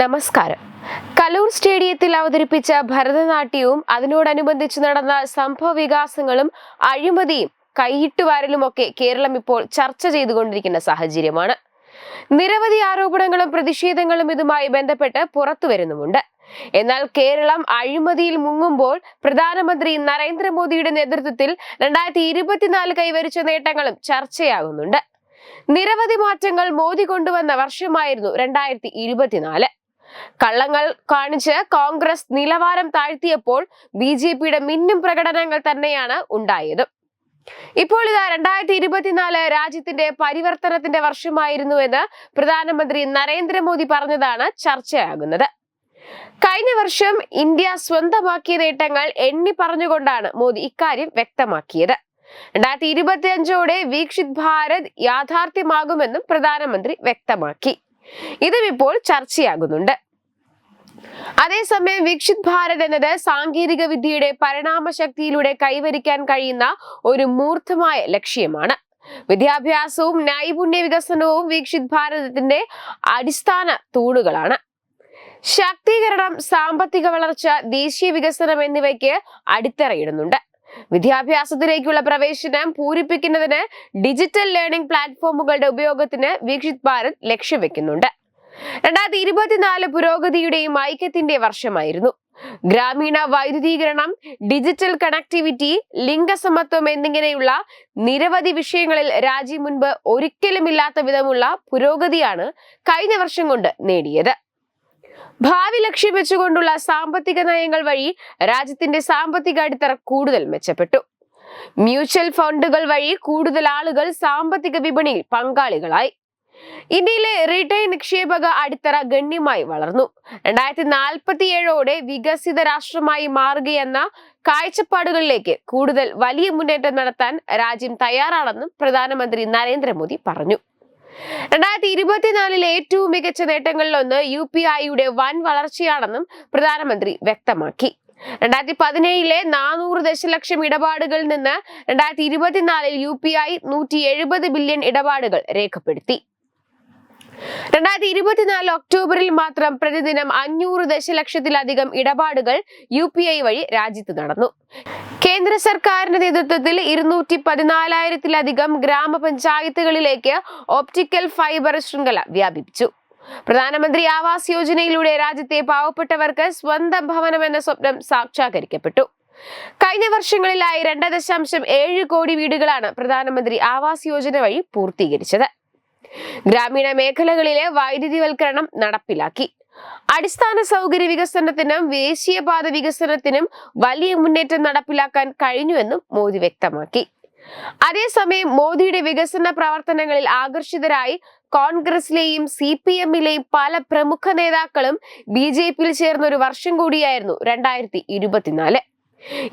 നമസ്കാരം. കലൂർ സ്റ്റേഡിയത്തിൽ അവതരിപ്പിച്ച ഭരതനാട്യവും അതിനോടനുബന്ധിച്ച് നടന്ന സംഭവ വികാസങ്ങളും അഴിമതിയും കൈയിട്ടുവാരലുമൊക്കെ കേരളം ഇപ്പോൾ ചർച്ച ചെയ്തുകൊണ്ടിരിക്കുന്ന സാഹചര്യമാണ്. നിരവധി ആരോപണങ്ങളും പ്രതിഷേധങ്ങളും ഇതുമായി ബന്ധപ്പെട്ട് പുറത്തു വരുന്നുമുണ്ട് എന്നാൽ കേരളം അഴിമതിയിൽ മുങ്ങുമ്പോൾ പ്രധാനമന്ത്രി നരേന്ദ്രമോദിയുടെ നേതൃത്വത്തിൽ രണ്ടായിരത്തി ഇരുപത്തിനാല് കൈവരിച്ച നേട്ടങ്ങളും ചർച്ചയാകുന്നുണ്ട്. നിരവധി മാറ്റങ്ങൾ മോദി കൊണ്ടുവന്ന വർഷമായിരുന്നു രണ്ടായിരത്തി ഇരുപത്തിനാല് കള്ളങ്ങൾ കാണിച്ച് കോൺഗ്രസ് നിലവാരം താഴ്ത്തിയപ്പോൾ ബി ജെ പിയുടെ മിന്നും പ്രകടനങ്ങൾ തന്നെയാണ് ഉണ്ടായത്. ഇപ്പോൾ ഇതാ രണ്ടായിരത്തി ഇരുപത്തിനാല് രാജ്യത്തിന്റെ പരിവർത്തനത്തിന്റെ വർഷമായിരുന്നുവെന്ന് പ്രധാനമന്ത്രി നരേന്ദ്രമോദി പറഞ്ഞതാണ് ചർച്ചയാകുന്നത്. കഴിഞ്ഞ വർഷം ഇന്ത്യ സ്വന്തമാക്കിയ നേട്ടങ്ങൾ എണ്ണി പറഞ്ഞുകൊണ്ടാണ് മോദി ഇക്കാര്യം വ്യക്തമാക്കിയത്. രണ്ടായിരത്തി ഇരുപത്തി അഞ്ചോടെ വീക്ഷിത് ഭാരത് യാഥാർത്ഥ്യമാകുമെന്നും പ്രധാനമന്ത്രി വ്യക്തമാക്കി. ഇതും ഇപ്പോൾ ചർച്ചയാകുന്നുണ്ട്. അതേസമയം വിക്ഷിത് ഭാരത് എന്നത് സാങ്കേതിക വിദ്യയുടെ പരിണാമശക്തിയിലൂടെ കൈവരിക്കാൻ കഴിയുന്ന ഒരു മൂർത്തമായ ലക്ഷ്യമാണ്. വിദ്യാഭ്യാസവും നൈപുണ്യ വികസനവും വീക്ഷിത് ഭാരതത്തിന്റെ അടിസ്ഥാന തൂണുകളാണ്. ശാക്തീകരണം സാമ്പത്തിക വളർച്ച ദേശീയ വികസനം എന്നിവയ്ക്ക് അടിത്തറയിടുന്നുണ്ട്. വിദ്യാഭ്യാസത്തിലേക്കുള്ള പ്രവേശനം പൂരിപ്പിക്കുന്നതിന് ഡിജിറ്റൽ ലേണിംഗ് പ്ലാറ്റ്ഫോമുകളുടെ ഉപയോഗത്തിന് വീക്ഷിത് ഭാരത് ലക്ഷ്യവെക്കുന്നുണ്ട് രണ്ടായിരത്തി ഇരുപത്തിനാല് പുരോഗതിയുടെയും ഐക്യത്തിന്റെ വർഷമായിരുന്നു. ഗ്രാമീണ വൈദ്യുതീകരണം ഡിജിറ്റൽ കണക്ടിവിറ്റി ലിംഗസമത്വം എന്നിങ്ങനെയുള്ള നിരവധി വിഷയങ്ങളിൽ രാജ്യം മുൻപ് ഒരിക്കലുമില്ലാത്ത വിധമുള്ള പുരോഗതിയാണ് കഴിഞ്ഞ വർഷം കൊണ്ട് നേടിയത്. ഭാവി ലക്ഷ്യം വെച്ചുകൊണ്ടുള്ള സാമ്പത്തിക നയങ്ങൾ വഴി രാജ്യത്തിന്റെ സാമ്പത്തിക അടിത്തറ കൂടുതൽ മെച്ചപ്പെട്ടു. മ്യൂച്വൽ ഫണ്ടുകൾ വഴി കൂടുതൽ ആളുകൾ സാമ്പത്തിക വിപണിയിൽ പങ്കാളികളായി. ഇന്ത്യയിലെ റീറ്റെയിൽ നിക്ഷേപക അടിത്തറ ഗണ്യമായി വളർന്നു. രണ്ടായിരത്തി നാൽപ്പത്തി ഏഴോടെ വികസിത രാഷ്ട്രമായി മാറുകയെന്ന കാഴ്ചപ്പാടുകളിലേക്ക് കൂടുതൽ വലിയ മുന്നേറ്റം നടത്താൻ രാജ്യം തയ്യാറാണെന്നും പ്രധാനമന്ത്രി നരേന്ദ്രമോദി പറഞ്ഞു. രണ്ടായിരത്തി ഇരുപത്തിനാലിലെ ഏറ്റവും മികച്ച നേട്ടങ്ങളിലൊന്ന് യു പി ഐയുടെ വൻ വളർച്ചയാണെന്നും പ്രധാനമന്ത്രി വ്യക്തമാക്കി. രണ്ടായിരത്തി പതിനേഴിലെ നാനൂറ് ദശലക്ഷം ഇടപാടുകളിൽ നിന്ന് രണ്ടായിരത്തി ഇരുപത്തിനാലിൽ യു പി ഐ നൂറ്റി എഴുപത് ബില്യൺ ഇടപാടുകൾ രേഖപ്പെടുത്തി. രണ്ടായിരത്തി ഇരുപത്തിനാല് ഒക്ടോബറിൽ മാത്രം പ്രതിദിനം അഞ്ഞൂറ് ദശലക്ഷത്തിലധികം ഇടപാടുകൾ യു പി ഐ വഴി രാജ്യത്ത് നടന്നു. കേന്ദ്ര സർക്കാരിന്റെ നേതൃത്വത്തിൽ ഇരുന്നൂറ്റി പതിനാലായിരത്തിലധികം ഗ്രാമപഞ്ചായത്തുകളിലേക്ക് ഓപ്റ്റിക്കൽ ഫൈബർ ശൃംഖല വ്യാപിപ്പിച്ചു. പ്രധാനമന്ത്രി ആവാസ് യോജനയിലൂടെ രാജ്യത്തെ പാവപ്പെട്ടവർക്ക് സ്വന്തം ഭവനം എന്ന സ്വപ്നം സാക്ഷാത്കരിക്കപ്പെട്ടു. കഴിഞ്ഞ വർഷങ്ങളിലായി രണ്ട് ദശാംശം ഏഴ് കോടി വീടുകളാണ് പ്രധാനമന്ത്രി ആവാസ് യോജന വഴി പൂർത്തീകരിച്ചത്. ഗ്രാമീണ മേഖലകളിലെ വൈദ്യുതിവൽക്കരണം നടപ്പിലാക്കി. അടിസ്ഥാന സൗകര്യ വികസനത്തിനും ദേശീയപാത വികസനത്തിനും വലിയ മുന്നേറ്റം നടപ്പിലാക്കാൻ കഴിഞ്ഞുവെന്നും മോദി വ്യക്തമാക്കി. അതേസമയം മോദിയുടെ വികസന പ്രവർത്തനങ്ങളിൽ ആകർഷിതരായി കോൺഗ്രസിലെയും സി പി എമ്മിലെയും പല പ്രമുഖ നേതാക്കളും ബി ജെ പിയിൽ ചേർന്ന ഒരു വർഷം കൂടിയായിരുന്നു രണ്ടായിരത്തി ഇരുപത്തിനാല്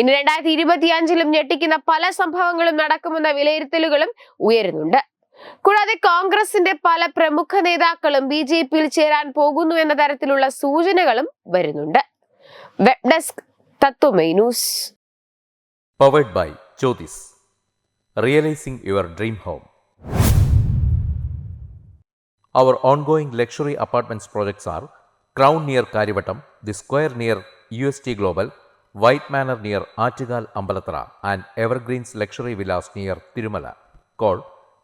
ഇനി രണ്ടായിരത്തി ഇരുപത്തി അഞ്ചിലും ഞെട്ടിക്കുന്ന പല സംഭവങ്ങളും നടക്കുമെന്ന വിലയിരുത്തലുകളും ഉയരുന്നുണ്ട്. കൂടാതെ കോൺഗ്രസിന്റെ പല പ്രമുഖ നേതാക്കളും ബി ജെ പിയിൽ ചേരാൻ പോകുന്നു എന്ന തരത്തിലുള്ള സൂചനകളും വരുന്നുണ്ട് web desk Tatwamayi news powered by Jyothis realising your dream home Our ongoing luxury apartments projects are Crown near Karivattam, The Square near UST Global, White Manor near Achigal Ambalatra,